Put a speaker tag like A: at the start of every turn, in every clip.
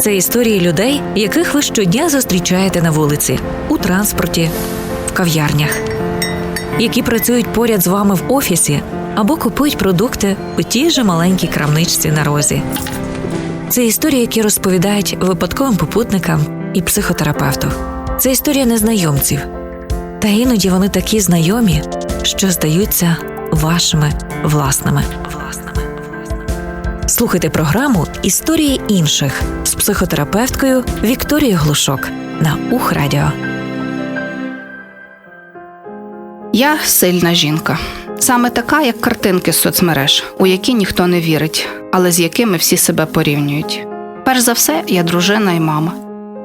A: Це історії людей, яких ви щодня зустрічаєте на вулиці, у транспорті, в кав'ярнях, які працюють поряд з вами в офісі або купують продукти у тій же маленькій крамничці на розі. Це історії, які розповідають випадковим попутникам і психотерапевту. Це історія незнайомців. Та іноді вони такі знайомі, що здаються вашими власними. Слухайте програму Історії інших з психотерапевткою Вікторією Глушок на Ухрадіо.
B: Я сильна жінка. Саме така, як картинки з соцмереж, у які ніхто не вірить, але з якими всі себе порівнюють. Перш за все, я дружина і мама.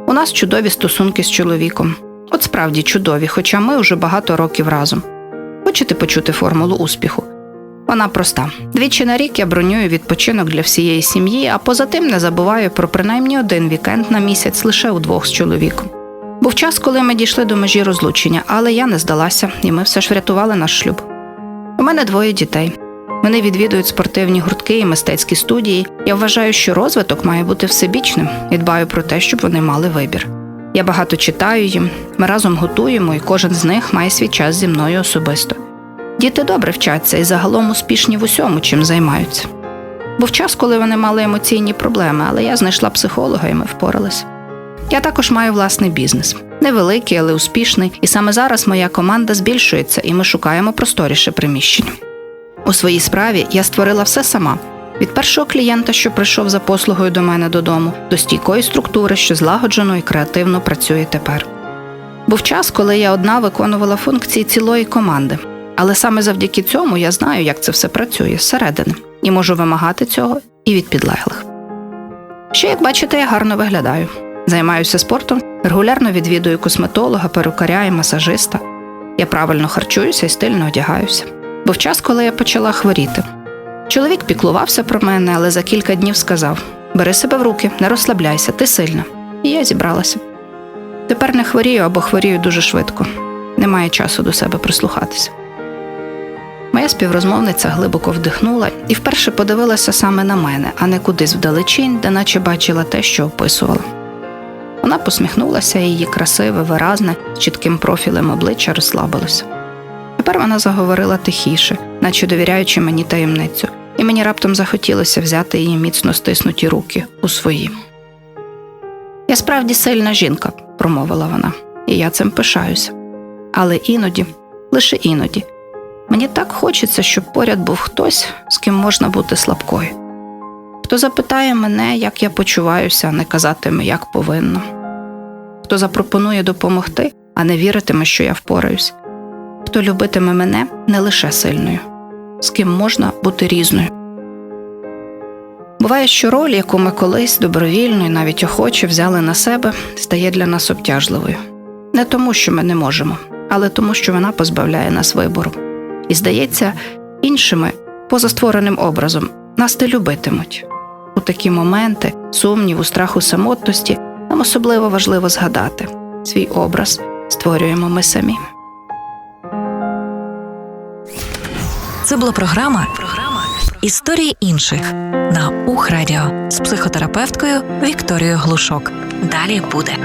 B: У нас чудові стосунки з чоловіком. От справді чудові, хоча ми вже багато років разом. Хочете почути формулу успіху? Вона проста: двічі на рік я бронюю відпочинок для всієї сім'ї, а поза тим не забуваю про принаймні один вікенд на місяць лише удвох з чоловіком. Був час, коли ми дійшли до межі розлучення, але я не здалася, і ми все ж врятували наш шлюб. У мене двоє дітей. Вони відвідують спортивні гуртки і мистецькі студії. Я вважаю, що розвиток має бути всебічним і дбаю про те, щоб вони мали вибір. Я багато читаю їм, ми разом готуємо, і кожен з них має свій час зі мною особисто. Діти добре вчаться і загалом успішні в усьому, чим займаються. Був час, коли вони мали емоційні проблеми, але я знайшла психолога і ми впоралися. Я також маю власний бізнес. Невеликий, але успішний, і саме зараз моя команда збільшується, і ми шукаємо просторіше приміщення. У своїй справі я створила все сама: від першого клієнта, що прийшов за послугою до мене додому, до стійкої структури, що злагоджено і креативно працює тепер. Був час, коли я одна виконувала функції цілої команди, але саме завдяки цьому я знаю, як це все працює зсередини, і можу вимагати цього і від підлеглих. Ще, як бачите, я гарно виглядаю. Займаюся спортом, регулярно відвідую косметолога, перукаря і масажиста. Я правильно харчуюся і стильно одягаюся. Був час, коли я почала хворіти. Чоловік піклувався про мене, але за кілька днів сказав: Бери себе в руки, не розслабляйся, ти сильна. І я зібралася. Тепер не хворію або хворію дуже швидко. Немає часу до себе прислухатися. Співрозмовниця глибоко вдихнула і вперше подивилася саме на мене, а не кудись вдалечінь, де наче бачила те, що описувала. Вона посміхнулася, її красиве, виразне, з чітким профілем обличчя розслабилося. Тепер вона заговорила тихіше, наче довіряючи мені таємницю, і мені раптом захотілося взяти її міцно стиснуті руки у свої. Я справді сильна жінка, промовила вона, і я цим пишаюся. Але іноді, лише іноді, мені так хочеться, щоб поряд був хтось, з ким можна бути слабкою. Хто запитає мене, як я почуваюся, а не казатиме, як повинно. Хто запропонує допомогти, а не віритиме, що я впораюсь. Хто любитиме мене не лише сильною, з ким можна бути різною. Буває, що роль, яку ми колись добровільно і навіть охоче взяли на себе, стає для нас обтяжливою. Не тому, що ми не можемо, але тому, що вона позбавляє нас вибору. І здається, іншими, поза створеним образом, нас не любитимуть. У такі моменти сумніву, страху самотності нам особливо важливо згадати свій образ створюємо ми самі.
A: Це була програма Програма Історії інших на Ухрадіо з психотерапевткою Вікторією Глушок. Далі буде.